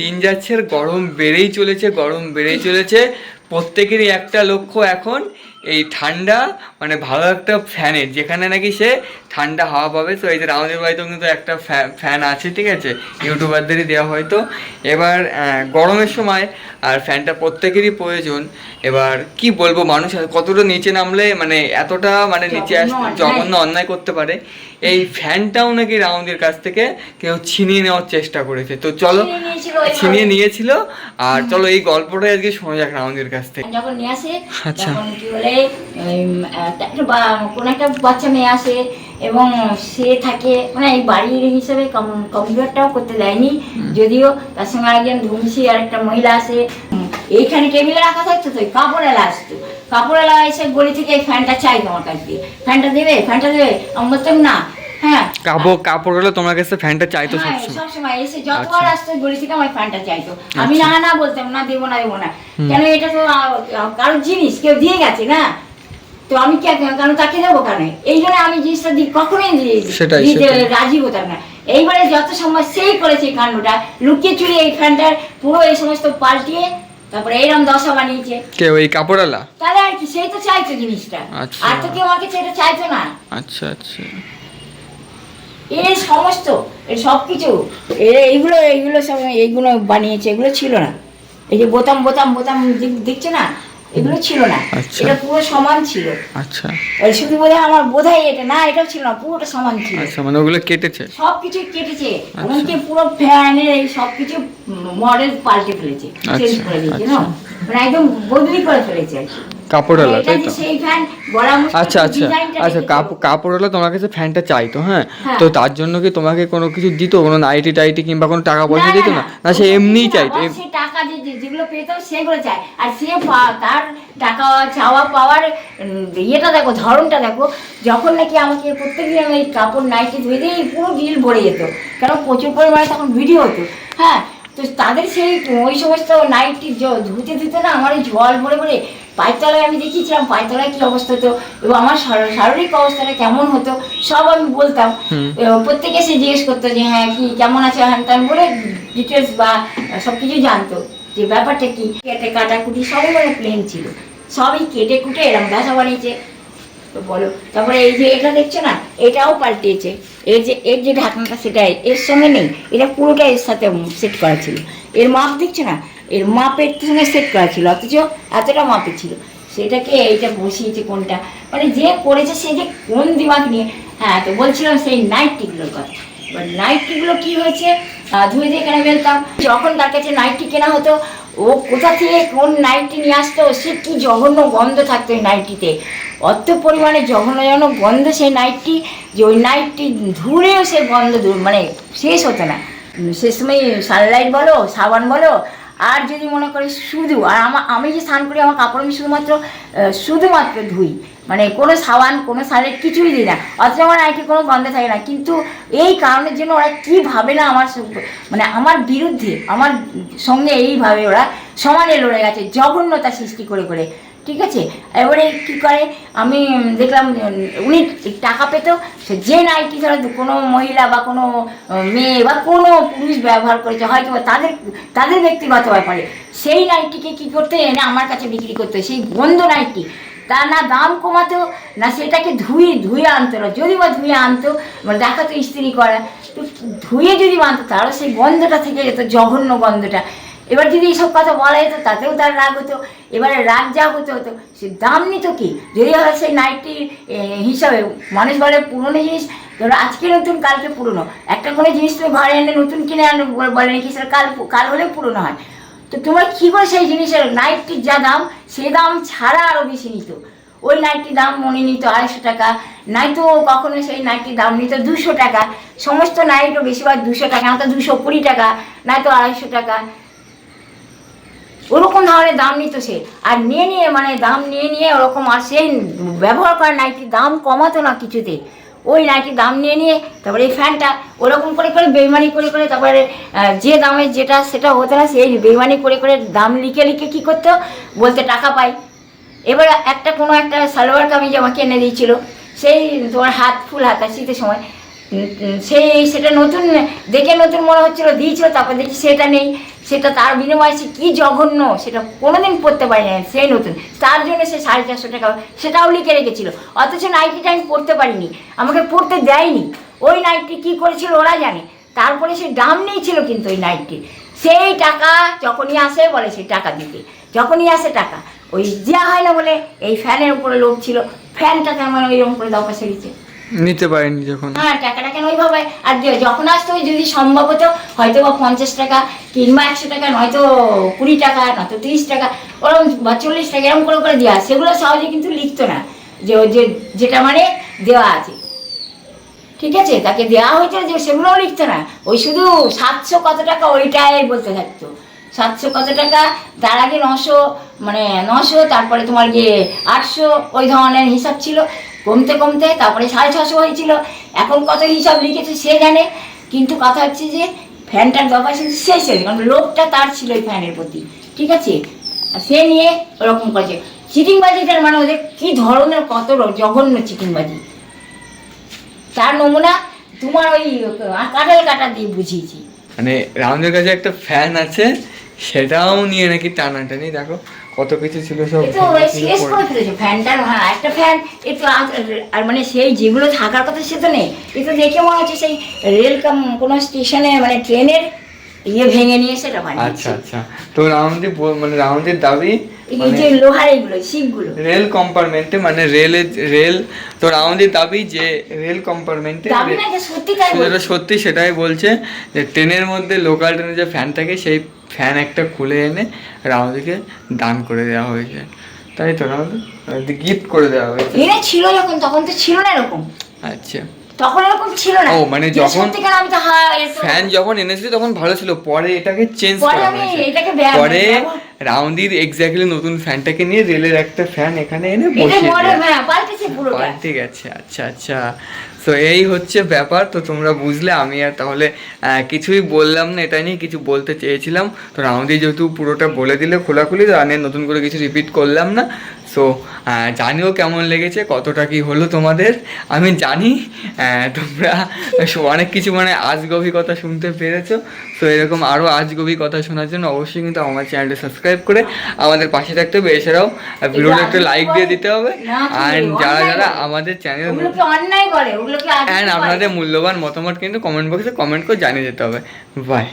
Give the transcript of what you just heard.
দিন যাচ্ছে আর গরম বেড়েই চলেছে গরম বেড়েই চলেছে। প্রত্যেকেরই একটা লক্ষ্য এখন এই ঠান্ডা মানে ভালো একটা ফ্যানের যেখানে নাকি সে ঠান্ডা হাওয়া পাবে। তো এই যে আমাদের বাড়িতেও কিন্তু একটা ফ্যান আছে ঠিক আছে? ইউটিউবারদেরই দেওয়া হয়তো। এবার গরমের সময় আর ফ্যানটা প্রত্যেকেরই প্রয়োজন। এবার কি বলব মানুষ কতটা নিচে নামলে মানে এতটা মানে নিচে আস জঘন্য অন্যায়। জঘন্য অন্যায় করতে পারে। এই ফ্যানটাও নাকি রাউন্ডের কাছ থেকে কেউ ছিনিয়ে নেওয়ার চেষ্টা করেছে। তো চলো ছিনিয়ে নিয়েছিল আর চলো এই গল্পটাই আজকে শোনা যাক রাউন্ডের কাছ থেকে। যখন নিয়ে আসে আচ্ছা। কি বলে কোনো একটা বাচ্চা মেয়ে আসে এবং সে থাকে মানে এই বাড়ির হিসেবে কম্পিউটারটাও করতে দেয়নি। যদিও তার সঙ্গে একজন ধুমসি আর একটা মহিলা আসে। এইখানে টেবিলে রাখা থাকতো তো কাপড়েলা আসতো। কাপড়েলা এসে গলি থেকে ফ্যানটা চাই তোমার কাছ দিয়ে। ফ্যানটা দেবে ফ্যানটা দেবে। আমি বলতাম না হ্যাঁ। কাপড় কাপড় হলো তোমার কাছে ফ্যানটা চাইতো হ্যাঁ, সবসময়। সবসময় এসে যতবার আচ্ছা। আসতো আমার ফ্যানটা চাইতো। আমি না না বলতাম না দেবো না দেবো না। কেন এটা তো কারোর জিনিস কেউ দিয়ে গেছে না। তো আমি কেন তাকে দেবো কেন? এই জন্য আমি জিনিসটা দিই কখনোই দিতে রাজি হতাম না। এইবারে যত সময় সেই করেছে এই কাণ্ডটা লুকিয়ে চুরিয়ে এই ফ্যানটার পুরো এই সমস্ত পাল্টিয়ে তারপরে এইরকম দশা বানিয়েছে। এই কাপড়ওয়ালা? তাহলে আর কি সেই তো চাইতো জিনিসটা। আচ্ছা। আর তো কেউ আমাকে সেটা চাইতো না। আচ্ছা আচ্ছা। এই সমস্ত এই সব কিছু এইগুলো এইগুলো সব এইগুলো বানিয়েছে এগুলো ছিল না। এই যে বোতাম বোতাম বোতাম দেখছে না এগুলো ছিল না। আচ্ছা। এটা পুরো সমান ছিল। আচ্ছা। শুধু বোধহয় আমার বোধহয় এটা না এটাও ছিল না পুরোটা সমান ছিল। আচ্ছা মানে ওগুলো কেটেছে? সব কিছু কেটেছে। আচ্ছা। এমনকি পুরো ফ্যানের এই সব কিছু মডেল পাল্টে ফেলেছে চেঞ্জ আচ্ছা, করে দিয়েছে। না মানে একদম বদলি করে ফেলেছে আর কি। কাপড়ওয়ালা তাই তো? আচ্ছা আচ্ছা আচ্ছা? কাপড়ওয়ালা তোমার কাছে ফ্যানটা চাইতো হ্যাঁ? হ্যাঁ। তো তার জন্য কি তোমাকে কোনো কিছু দিত? কোনো নাইটি টাইটি কিংবা কোনো টাকা পয়সা দিত না না? সে এমনিই চাইতো বস টাকা যে যে- যেগুলো পেতো সেগুলো চায়। আর সে তার টাকা চাওয়া পাওয়ার ইয়েটা দেখো ধরনটা দেখো যখন নাকি আমাকে প্রত্যেকদিন আমি কাপড় নাইটি ধুয়ে দিয়ে পুরো বিল ভরে যেত। কারণ প্রচুর পরিমাণে তখন ভিডিও হতো। হ্যাঁ? তো তাদের সেই ওই সমস্ত নাইটি ধুতে ধুতে না আমার জল ভরে ভরে পায়তলায় আমি দেখিয়েছিলাম পায়তলায় কী অবস্থা হতো এবং আমার শারীরিক অবস্থাটা কেমন হতো সব আমি বলতাম। প্রত্যেকে সে জিজ্ঞেস করতো যে হ্যাঁ কি কেমন আছে? হ্যান ত্যান বলে ডিটেলস বা সব কিছু জানতো যে ব্যাপারটা কি? কেটে কাটাকুটি সবই মানে প্লেন ছিল। সবই কেটে কুটে এরকম দশা বানিয়েছে। তো বলো তারপরে এই যে এটা দেখছ না এটাও পাল্টিয়েছে এর যে এর যে ঢাকনাটা সেটা এর সঙ্গে নেই। এটা পুরোটা এর সাথে সেট করা ছিল। এর মাপ দেখছ না? এর মাপের সঙ্গে সেট করা ছিল, অথচ এতটা মাপের ছিল। সেটাকে এইটা বসিয়েছে কোনটা? মানে যে করেছে সে যে কোন দিমাগ নিয়ে হ্যাঁ তো বলছিলাম সেই নাইটটিগুলোর কথা। এবার নাইটটিগুলো কী হয়েছে? ধুয়ে দিয়ে এখানে ফেলতাম। যখন তার কাছে নাইটটি কেনা হতো, ও কোথা থেকে কোন নাইটটি নিয়ে আসতো, সে কি জঘন্য গন্ধ থাকতো ওই নাইটটিতে অত পরিমাণে জঘন্য জঘন্য গন্ধ সেই নাইটটি যে ওই নাইটটি ধুলেও সে গন্ধ মানে শেষ হতো না। সে সময় সানলাইট বলো, সাবান বলো আর যদি মনে করে শুধু, আর আমার আমি যে স্নান করি, আমার কাপড় আমি শুধুমাত্র শুধুমাত্র ধুই। মানে কোনো সাবান, কোনো সারের কিছুই দিই না। অথচ আমার নাইটি কোনো গন্ধ থাকে না। কিন্তু এই কারণের জন্য ওরা কী ভাবে না আমার মানে আমার বিরুদ্ধে, আমার সঙ্গে এইভাবে ওরা সমানে লড়ে গেছে, জঘন্যতা সৃষ্টি করে করে। ঠিক আছে? এবারে কি করে? আমি দেখলাম, উনি টাকা পেতো, সে যে নাইটি ধরো কোনো মহিলা বা কোনো মেয়ে বা কোনো পুরুষ ব্যবহার করেছে, হয়তো তাদের তাদের ব্যক্তিগত ব্যাপারে। সেই নাইটিকে কি করতে এনে আমার কাছে বিক্রি করতে সেই গন্ধ নাইটি। তা না দাম কমাতো, না সেটাকে ধুয়ে ধুয়ে আনতো না যদি বা ধুয়ে আনতো মানে দেখাতো ইস্ত্রি করা, তো ধুয়ে যদি আনতো তারও সেই গন্ধটা থেকে যেত, জঘন্য গন্ধটা। এবার যদি এইসব কথা বলা যেত, তাতেও তার রাগ হতো। এবারে রাগ যা হতো হতো। সে দাম নিত কি? যদি হয় সেই নাইটির হিসাবে। মানুষ বলে পুরনো জিনিস, ধরো আজকে নতুন, কালকে পুরনো। একটা কোনো জিনিস তুমি ঘরে এনে নতুন কিনে আনো, বলে- নাকি সেটা কাল কাল হলে পুরনো হয়। তো তোমরা কী করে সেই জিনিসের নাইটটির যা দাম, সে দাম ছাড়া আরও বেশি নিত? ওই নাইটটির দাম মনে নিত আড়াইশো টাকা। নয়তো কখনো সেই নাইটটির দাম নিত দুশো টাকা। সমস্ত নাইটও বেশিরভাগ দুশো টাকা, নয়তো দুশো কুড়ি টাকা, নয়তো আড়াইশো টাকা। ওরকম ধরনের দাম নিত সে। আর নিয়ে নিয়ে মানে দাম নিয়ে নিয়ে ওরকম আর সেই ব্যবহার করা নাইটির দাম কমাতো না কিছুতে। ওই নাইটির দাম নিয়ে নিয়ে তারপরে এই ফ্যানটা ওরকম করে করে বেইমানি করে করে তারপরে যে দামের যেটা সেটা হতো না, সেই বেইমানি করে করে দাম লিখে লিখে কী করতো? বলতে টাকা পাই এবার একটা কোনো একটা সালোয়ার কামিজ আমাকে এনে দিয়েছিল। সেই তোমার হাত, ফুল হাতা শীতের সময়। সেই সেটা নতুন, দেখে নতুন মনে হচ্ছিল, দিয়েছিল, তারপর দেখি সেটা নেই। সেটা তার বিনিময়ে সে কী জঘন্য, সেটা কোনোদিন পড়তে পারি না সেই নতুন। তার জন্য সে সাড়ে চারশো টাকা, সেটাও লিখে রেখেছিল। অথচ নাইটিটা আমি পড়তে পারিনি, আমাকে পড়তে দেয়নি। ওই নাইটটি কী করেছিল ওরা জানে। তারপরে সে দাম নিয়েছিল কিন্তু ওই নাইটটি সেই টাকা যখনই আসে, বলে সেই টাকা দিতে। যখনই আসে টাকা, ওই দেওয়া হয় না বলে, এই ফ্যানের উপরে লোভ ছিল। ফ্যানটাকে আমার ওইরকম করে দপা সেরিছে নিতে পারেনি যখন। হ্যাঁ টাকাটা কেন ওইভাবে? আর যখন আসতো যদি সম্ভব হতো হয়তো বা পঞ্চাশ টাকা কিংবা একশো টাকা, নয়তো কুড়ি টাকা, নয়তো তিরিশ টাকা, ওরকম বা চল্লিশ টাকা, এরকম করে করে দেওয়া সেগুলো সহজে কিন্তু লিখতো না। যে যেটা মানে দেওয়া আছে। ঠিক আছে? তাকে দেওয়া হয়েছে যে সেগুলোও লিখতো না। ওই শুধু সাতশো কত টাকা ওইটাই বলতে থাকতো। সাতশো কত টাকা, তার আগে নশো মানে নশো, তারপরে তোমার গিয়ে আটশো, ওই ধরনের হিসাব ছিল। কমতে কমতে তারপরে সাড়ে ছশো হয়েছিল। এখন কত হিসাব লিখেছে সে জানে। কিন্তু কথা হচ্ছে যে, ফ্যানটার কিন্তু শেষ হয়েছে কারণ লোকটা তার ছিল ওই ফ্যানের প্রতি। ঠিক আছে? সে নিয়ে ওরকম করেছে। চিটিংবাজিটার মানে ওদের কী ধরনের কত জঘন্য চিটিংবাজি। তার নমুনা তোমার ওই কাঁঠাল কাটা দিয়ে বুঝিয়েছি। মানে রাউন্ডের কাছে একটা ফ্যান আছে সেটাও নিয়ে নাকি টানাটানি দেখো কত কিছু ছিল সব শেষ করে ফেলেছে ফ্যানটার হ্যাঁ একটা ফ্যান একটু আর মানে সেই যেগুলো থাকার কথা সে তো নেই। কিন্তু দেখে মনে হচ্ছে সেই রেল কাম কোনো স্টেশনে মানে ট্রেনের ইয়ে ভেঙে নিয়ে সেটা আচ্ছা বানিয়েছে। আচ্ছা তো রাউন্ডে মানে রাউন্ডের দাবি এই মানে যে লোহার এইগুলো শিখগুলো রেল কম্পার্টমেন্টে মানে রেলের রেল তো রাউন্ডের দাবি যে রেল কম্পার্টমেন্টে দাবি যেটা। সত্যি সেটাই বলছে যে ট্রেনের মধ্যে লোকাল ট্রেনে যে ফ্যান থাকে সেই ফ্যান একটা খুলে এনে রাউন্ডকে দান করে দেওয়া হয়েছে। তাই তো রাউন্ড গিফট করে দেওয়া হয়েছে। ছিল যখন তখন তো ছিল না এরকম। আচ্ছা। তখন এরকম ছিল না। ও, মানে যখন আমি তো হ্যাঁ ফ্যান যখন এনেছিল তখন ভালো ছিল পরে এটাকে চেঞ্জ করে হয়েছে। এটাকে পরে রাউন্ডির এক্স্যাক্টলি নতুন ফ্যানটাকে নিয়ে রেলের একটা ফ্যান এখানে এনে বসিয়ে। হ্যাঁ ঠিক আছে আচ্ছা আচ্ছা। তো এই হচ্ছে ব্যাপার। তো তোমরা বুঝলে আমি আর তাহলে কিছুই বললাম না এটা নিয়ে কিছু বলতে চেয়েছিলাম। তো রাউন্ডি যেহেতু পুরোটা বলে দিলে খোলাখুলি তো আমি নতুন করে কিছু রিপিট করলাম না। সো জানিও কেমন লেগেছে কতটা কি হলো তোমাদের? আমি জানি তোমরা অনেক কিছু মানে আজগবি কথা শুনতে পেরেছ। তো এরকম আরও আজগবি কথা শোনার জন্য অবশ্যই কিন্তু আমার চ্যানেলটা সাবস্ক্রাইব করে আমাদের পাশে থাকতে হবে। এছাড়াও ভিডিওটা একটা লাইক দিয়ে দিতে হবে। আর যারা যারা আমাদের চ্যানেল অন্যায় করে অ্যান্ড আপনাদের মূল্যবান মতামত কিন্তু কমেন্ট বক্সে কমেন্ট করে জানিয়ে যেতে হবে। বাই